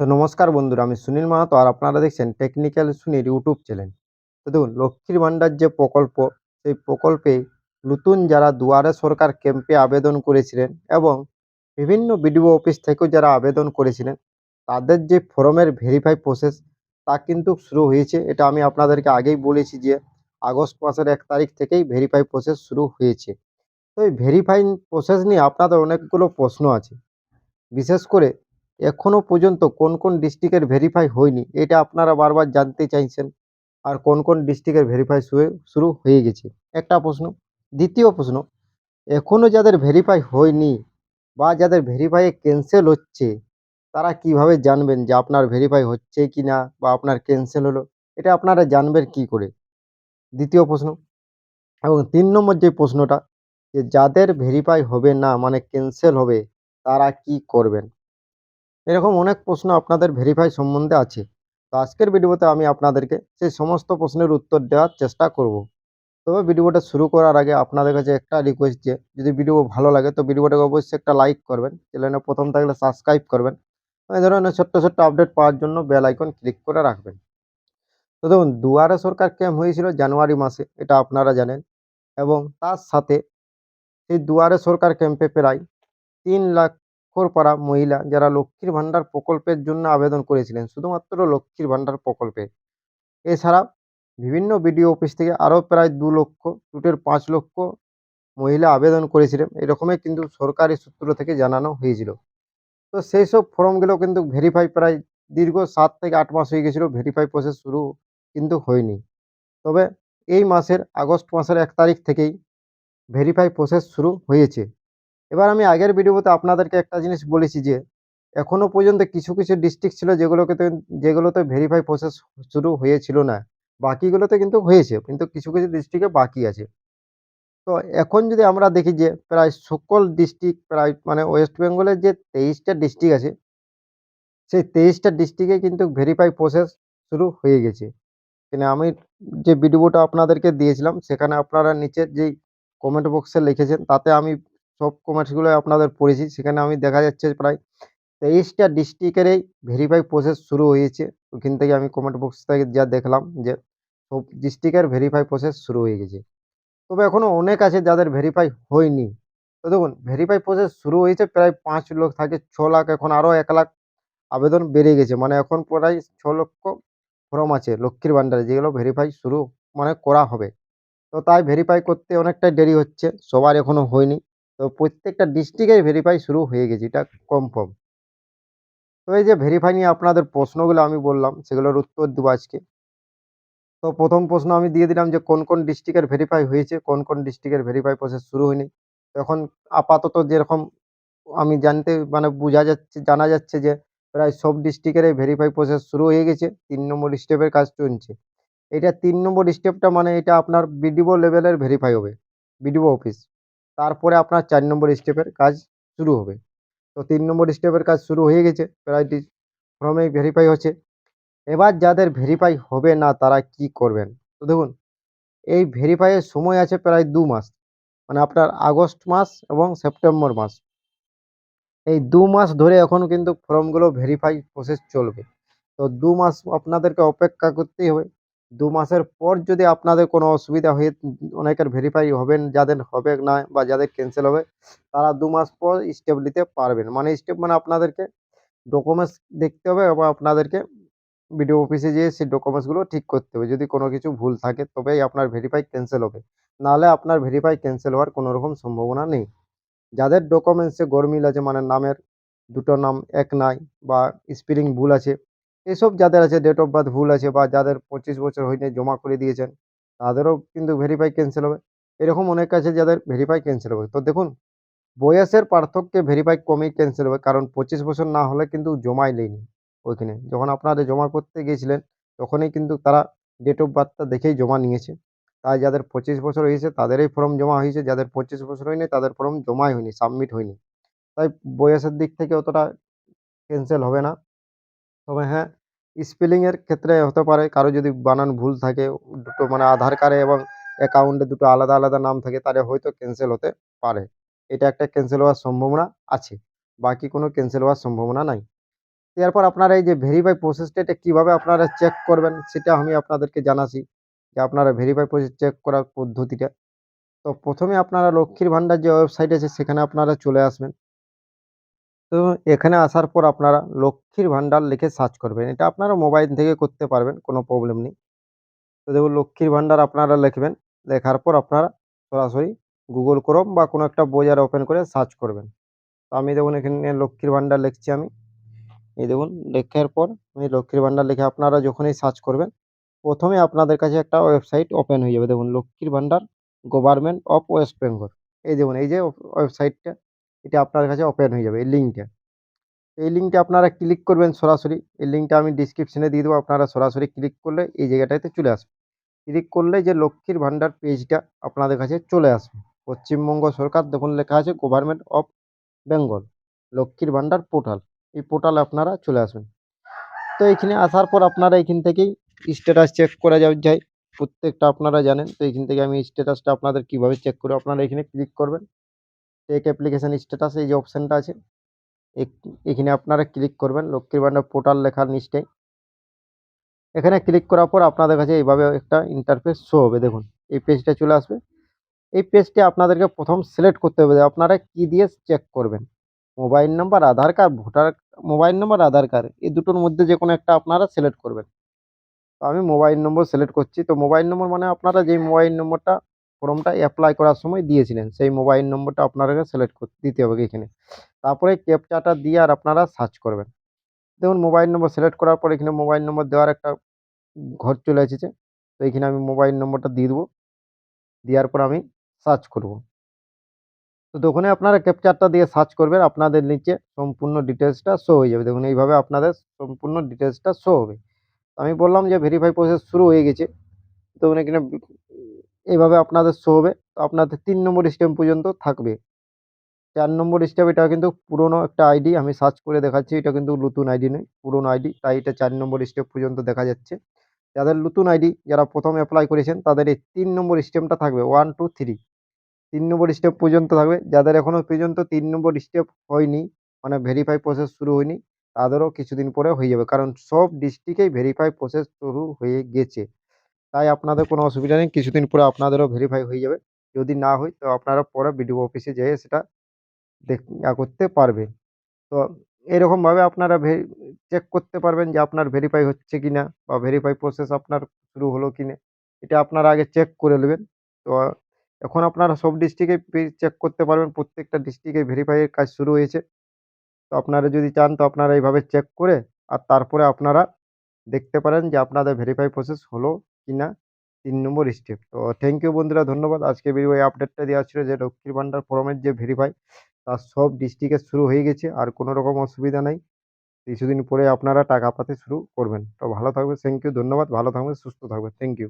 তো নমস্কার বন্ধুরা, আমি সুনীল মাহাতো আর আপনারা দেখছেন টেকনিক্যাল সুনীল ইউটিউব চ্যানেল। তো দেখুন, লক্ষ্মীর ভাণ্ডার যে প্রকল্প, সেই প্রকল্পে নতুন যারা দুয়ারে সরকার ক্যাম্পে আবেদন করেছিলেন এবং বিভিন্ন বিডিও অফিস থেকেও যারা আবেদন করেছিলেন, তাদের যে ফর্মের ভেরিফাই প্রসেস, তা কিন্তু শুরু হয়েছে। এটা আমি আপনাদেরকে আগেই বলেছি যে আগস্ট মাসের এক তারিখ থেকেই ভেরিফাই প্রসেস শুরু হয়েছে। তো এই ভেরিফাই প্রসেস নিয়ে আপনাদের অনেকগুলো প্রশ্ন আছে। বিশেষ করে এখনও পর্যন্ত কোন কোন ডিস্ট্রিক্টের ভেরিফাই হয়নি, এটা আপনারা বারবার জানতে চাইছেন। আর কোন কোন ডিস্ট্রিক্টের ভেরিফাই শুরু হয়ে গেছে। একটা প্রশ্ন। দ্বিতীয় প্রশ্ন, এখনও যাদের ভেরিফাই হয়নি বা যাদের ভেরিফাই ক্যান্সেল হচ্ছে, তারা কীভাবে জানবেন যে আপনার ভেরিফাই হচ্ছে কি না বা আপনার ক্যান্সেল হলো? এটা আপনারা জানবেন কি করে? দ্বিতীয় প্রশ্ন। এবং তিন নম্বর যে প্রশ্নটা, যে যাদের ভেরিফাই হবে না মানে ক্যান্সেল হবে, তারা কি করবেন? এরকম অনেক প্রশ্ন আপনাদের ভেরিফাই সম্বন্ধে আছে। তো আজকের ভিডিওতে আমি আপনাদেরকে সেই সমস্ত প্রশ্নের উত্তর দেওয়ার চেষ্টা করব। তবে ভিডিওটা শুরু করার আগে আপনাদের কাছে একটা রিকোয়েস্ট যে, যদি ভিডিও ভালো লাগে তো ভিডিওটাকে অবশ্যই একটা লাইক করবেন, চ্যানেলে প্রথম থাকলে সাবস্ক্রাইব করবেন এই ধরনের ছোট্ট ছোট্ট আপডেট পাওয়ার জন্য বেল আইকন ক্লিক করে রাখবেন। তো দেখুন, দুয়ারে সরকার ক্যাম্প হয়েছিল জানুয়ারি মাসে, এটা আপনারা জানেন, এবং তার সাথে সেই দুয়ারে সরকার ক্যাম্পে প্রায় তিন লাখ পাড়া মহিলা যারা লক্ষ্মীর ভাণ্ডার প্রকল্পের জন্য আবেদন করেছিলেন, শুধুমাত্র লক্ষ্মীর ভাণ্ডার প্রকল্পে। এছাড়া বিভিন্ন বিডিও অফিস থেকে আরও প্রায় দু লক্ষ টুটের পাঁচ লক্ষ মহিলা আবেদন করেছিলেন, এরকমই কিন্তু সরকারি সূত্র থেকে জানানো হয়েছিল। তো সেই সব ফর্মগুলো কিন্তু ভেরিফাই প্রায় দীর্ঘ সাত থেকে আট মাস হয়ে গেছিল, ভেরিফাই প্রসেস শুরু কিন্তু হয়নি। তবে এই মাসের আগস্ট মাসের এক তারিখ থেকেই ভেরিফাই প্রসেস শুরু হয়েছে। এবার আমি আগের ভিডিওতে আপনাদেরকে একটা জিনিস বলেছি যে, এখনও পর্যন্ত কিছু কিছু ডিস্ট্রিক্ট ছিল যেগুলোকে তো, যেগুলোতে ভেরিফাই প্রসেস শুরু হয়েছিল না। বাকিগুলোতে কিন্তু হয়েছে, কিন্তু কিছু কিছু ডিস্ট্রিক্টে বাকি আছে। তো এখন যদি আমরা দেখি যে, প্রায় সকল ডিস্ট্রিক্ট প্রায় মানে ওয়েস্ট বেঙ্গলের যে তেইশটা ডিস্ট্রিক্ট আছে, সেই তেইশটা ডিস্ট্রিক্টে কিন্তু ভেরিফাই প্রসেস শুরু হয়ে গেছে। মানে আমি যে ভিডিওটা আপনাদেরকে দিয়েছিলাম, সেখানে আপনারা নিচের যেই কমেন্ট বক্সে লিখেছেন, তাতে আমি সব কমেন্টসগুলো আপনাদের পড়েছি, সেখানে আমি দেখা যাচ্ছে প্রায় তেইশটা ডিস্ট্রিক্টেরই ভেরিফাই প্রসেস শুরু হয়েছে। ওখান থেকে আমি কমেন্ট বক্স থেকে যা দেখলাম যে সব ডিস্ট্রিক্টের ভেরিফাই প্রসেস শুরু হয়ে গেছে। তবে এখনও অনেক আছে যাদের ভেরিফাই হয়নি। তো দেখুন ভেরিফাই প্রসেস শুরু হয়েছে প্রায় পাঁচ লক্ষ থাকে ছ লাখ, এখন আরও এক লাখ আবেদন বেড়ে গেছে। মানে এখন প্রায় ছ লক্ষ ফর্ম আছে লক্ষ্মীর ভাণ্ডারে, যেগুলো ভেরিফাই শুরু মানে করা হবে। তো তাই ভেরিফাই করতে অনেকটাই দেরি হচ্ছে, সবার এখনও হয়নি। তো প্রত্যেকটা ডিস্ট্রিক্টেই ভেরিফাই শুরু হয়ে গেছে, এটা কনফার্ম তো এই যে ভেরিফাই নিয়ে আপনাদের প্রশ্নগুলো আমি বললাম, সেগুলোর উত্তর দেবো আজকে। তো প্রথম প্রশ্ন আমি দিয়ে দিলাম যে কোন কোন ডিস্ট্রিক্টের ভেরিফাই হয়েছে, কোন কোন ডিস্ট্রিক্টের ভেরিফাই প্রসেস শুরু হয়নি। এখন আপাতত যেরকম আমি জানতে মানে বোঝা যাচ্ছে, জানা যাচ্ছে যে প্রায় সব ডিস্ট্রিক্টের ভেরিফাই প্রসেস শুরু হয়ে গেছে, তিন নম্বর স্টেপের কাজ চলছে। এটা তিন নম্বর স্টেপটা মানে এটা আপনার বিডিও লেভেলের ভেরিফাই হবে বিডিও অফিস তারপরে আপনার চার নম্বর স্টেপের কাজ শুরু হবে। তো তিন নম্বর স্টেপের কাজ শুরু হয়ে গেছে প্রায় ফর্মে ভেরিফাই হচ্ছে। এবার যাদের ভেরিফাই হবে না, তারা কি করবেন? তো দেখুন, এই ভেরিফাইয়ের সময় আছে প্রায় দু মাস মানে আপনার আগস্ট মাস এবং সেপ্টেম্বর মাস। এই দু মাস ধরে এখন কিন্তু ফর্মগুলো ভেরিফাই প্রসেস চলবে। তো দু মাস আপনাদেরকে অপেক্ষা করতেই হবে। দু মাসের পর যদি আপনাদের কোনো অসুবিধা হয়ে অনেকের ভেরিফাই হবেন, যাদের হবে না বা যাদের ক্যান্সেল হবে, তারা দু মাস পর স্টেপ নিতে পারবেন। মানে স্টেপ মানে আপনাদেরকে ডকুমেন্টস দেখতে হবে এবং আপনাদেরকে বিডিও অফিসে যেয়ে সেই ডকুমেন্টসগুলো ঠিক করতে হবে। যদি কোনো কিছু ভুল থাকে, তবেই আপনার ভেরিফাই ক্যান্সেল হবে। নাহলে আপনার ভেরিফাই ক্যান্সেল হওয়ার কোনো রকম সম্ভাবনা নেই। যাদের ডকুমেন্টসে গরমিল আছে মানে নামের দুটো নাম, এক নাই বা স্পেলিং ভুল আছে এসব যাদের আছে ডেট অফ বার্থ ভুল আছে বা যাদের পঁচিশ বছর হয়নি জমা করে দিয়েছেন, তাদেরও কিন্তু ভেরিফাই ক্যান্সেল হবে। এরকম অনেক আছে যাদের ভেরিফাই ক্যান্সেল হবে। তো দেখুন, বয়সের পার্থক্যে ভেরিফাই কমেই ক্যান্সেল হবে, কারণ পঁচিশ বছর না হলে কিন্তু জমাই নেয়নি ওইখানে। যখন আপনারা জমা করতে গিয়েছিলেন, তখনই কিন্তু তারা ডেট অফ বার্থটা দেখেই জমা নিয়েছে। তাই যাদের পঁচিশ বছর হয়েছে, তাদেরই ফর্ম জমা হয়েছে। যাদের পঁচিশ বছর হয়নি, তাদের ফর্ম জমাই হয়নি সাবমিট হয়নি। তাই বয়সের দিক থেকে অতটা ক্যান্সেল হবে না। তবে হ্যাঁ স্পেলিংয়ের ক্ষেত্রে হতে পারে, কারও যদি বানান ভুল থাকে, দুটো মানে আধার কার্ডে এবং অ্যাকাউন্টে দুটো আলাদা আলাদা নাম থাকে, তাহলে হয়তো ক্যান্সেল হতে পারে। এটা একটা ক্যান্সেল হওয়ার সম্ভাবনা আছে, বাকি কোনো ক্যান্সেল হওয়ার সম্ভাবনা নাই। এরপর আপনারা এই যে ভেরিফাই প্রসেসটা এটা কীভাবে আপনারা চেক করবেন, সেটা আমি আপনাদেরকে জানাচ্ছি যে আপনারা ভেরিফাই প্রসেস চেক করার পদ্ধতিটা। তো প্রথমে আপনারা লক্ষ্মীর ভাণ্ডার যে ওয়েবসাইট আছে, সেখানে আপনারা চলে আসবেন। তো এখানে আসার পর আপনারা লক্ষ্মীর ভাণ্ডার লিখে সার্চ করবেন। এটা আপনারা মোবাইল থেকে করতে পারবেন, কোনো প্রবলেম নেই। তো দেখুন, লক্ষ্মীর ভাণ্ডার আপনারা লিখবেন। লেখার পর আপনারা সরাসরি গুগল ক্রোম বা কোনো একটা বোজার ওপেন করে সার্চ করবেন। তো আমি দেখুন, এখানে লক্ষ্মীর ভাণ্ডার লিখছি আমি। এই দেখুন, লেখার পর আমি লক্ষ্মীর ভাণ্ডার লিখে আপনারা যখনই সার্চ করবেন, প্রথমে আপনাদের কাছে একটা ওয়েবসাইট ওপেন হয়ে যাবে। দেখুন, লক্ষ্মীর ভাণ্ডার গভর্নমেন্ট অফ ওয়েস্ট বেঙ্গল এই দেখুন, এই যে ওয়েবসাইটটা এটা আপনার কাছে ওপেন হয়ে যাবে, এই লিঙ্কটা এই লিঙ্কটা আপনারা ক্লিক করবেন সরাসরি, এই লিঙ্কটা আমি ডিসক্রিপশনে দিয়ে দেবো, আপনারা সরাসরি ক্লিক করলে এই জায়গাটাতে চলে আসবে। ক্লিক করলে যে লক্ষ্মীর ভাণ্ডার পেজটা আপনাদের কাছে চলে আসবে। পশ্চিমবঙ্গ সরকার দেখুন লেখা আছে গভর্নমেন্ট অফ বেঙ্গল লক্ষ্মীর ভাণ্ডার পোর্টাল এই পোর্টালে আপনারা চলে আসবেন। তো এখানে আসার পর আপনারা এখান থেকেই স্ট্যাটাস চেক করা যায় প্রত্যেকটা আপনারা জানেন, তো এখান থেকে আমি স্ট্যাটাসটা আপনাদের কীভাবে চেক করব, আপনারা এখানে ক্লিক করবেন। চেক অ্যাপ্লিকেশান স্ট্যাটাস এই যে অপশানটা আছে এখানে আপনারা ক্লিক করবেন, লক্ষ্মীর ভাণ্ডার পোর্টাল লেখার নিচটাই এখানে ক্লিক করার পর আপনাদের কাছে এইভাবে একটা ইন্টারফেস শো হবে, দেখুন, এই পেজটা চলে আসবে। এই পেজটি আপনাদেরকে প্রথম সিলেক্ট করতে হবে আপনারা কি দিয়ে চেক করবেন? Mobile number Aadhaar card voter mobile number Aadhaar card এই দুটোর মধ্যে যে কোনো একটা আপনারা সিলেক্ট করবেন। তো আমি মোবাইল নম্বর সিলেক্ট করছি, তো মোবাইল নম্বর মানে আপনারা যেই মোবাইল নম্বরটা ফর্মটা অ্যাপ্লাই করার সময় দিয়েছিলেন। সেই মোবাইল নম্বরটা আপনাদেরকে সিলেক্ট দিতে হবে এখানে। তারপরে ক্যাপচাটা দিয়ে আর আপনারা সার্চ করবেন। দেখুন মোবাইল নম্বর সিলেক্ট করার পর এখানে মোবাইল নম্বর দেওয়ার একটা ঘর চলে এসেছে। তো এখানে আমি মোবাইল নম্বরটা দিয়ে দেবো। দেওয়ার পর আমি সার্চ করব। তো তখনই আপনারা ক্যাপচারটা দিয়ে সার্চ করবেন। আপনাদের নিচে সম্পূর্ণ ডিটেলসটা শো হয়ে যাবে। দেখুন, এইভাবে আপনাদের সম্পূর্ণ ডিটেলসটা শো হবে। আমি বললাম যে ভেরিফাই প্রসেস শুরু হয়ে গেছে। তো এখানে এইভাবে আপনাদের শো হবে। আপনাদের তিন নম্বর স্টেপ পর্যন্ত থাকবে। চার নম্বর স্টেপ এটা কিন্তু পুরনো একটা আইডি আমি সার্চ করে দেখাচ্ছি, এটা কিন্তু নতুন আইডি নয়, পুরনো আইডি তাই এটা চার নম্বর স্টেপ পর্যন্ত দেখা যাচ্ছে। যাদের নতুন আইডি যারা প্রথম অ্যাপ্লাই করেছেন, তাদের এই তিন নম্বর স্টেপটা থাকবে ওয়ান টু থ্রি তিন নম্বর স্টেপ পর্যন্ত থাকবে। যাদের এখনও পর্যন্ত তিন নম্বর স্টেপ হয়নি মানে ভেরিফাই প্রসেস শুরু হয়নি, তাদেরও কিছুদিন পরে হয়ে যাবে। কারণ সব ডিস্ট্রিক্টেই ভেরিফাই প্রসেস শুরু হয়ে গেছে। তাই আপনাদের কোনো অসুবিধা নেই। কিছুদিন পরে আপনাদেরও ভেরিফাই হয়ে যাবে। যদি না হয়, তো আপনারা পরে বিডিও অফিসে যেয়ে সেটা দেখ করতে পারবেন। তো এরকমভাবে আপনারা চেক করতে পারবেন যে আপনার ভেরিফাই হচ্ছে কি না বা ভেরিফাই প্রসেস আপনার শুরু হলো কি না এটা আপনারা আগে চেক করে নেবেন। তো এখন আপনারা সব ডিস্ট্রিক্টে চেক করতে পারবেন। প্রত্যেকটা ডিস্ট্রিক্টে ভেরিফাইয়ের কাজ শুরু হয়েছে। তো আপনারা যদি চান, তো আপনারা এইভাবে চেক করে আর তারপরে আপনারা দেখতে পারেন যে আপনাদের ভেরিফাই প্রসেস হলো কি না? তিন নম্বর স্টেপ তো থ্যাংক ইউ বন্ধুরা, ধন্যবাদ। আজকে ভিডিও এই আপডেটটা দেওয়া ছিল যে লক্ষ্মীর ভান্ডার ফরমের যে ভেরিফাই তার সব ডিস্ট্রিক্টে শুরু হয়ে গেছে, আর কোনো রকম অসুবিধা নাই। কিছুদিন পরে আপনারা টাকা পাতে শুরু করবেন। তো ভালো থাকবে থ্যাংক ইউ ধন্যবাদ। ভালো থাকবেন, সুস্থ থাকবেন থ্যাংক ইউ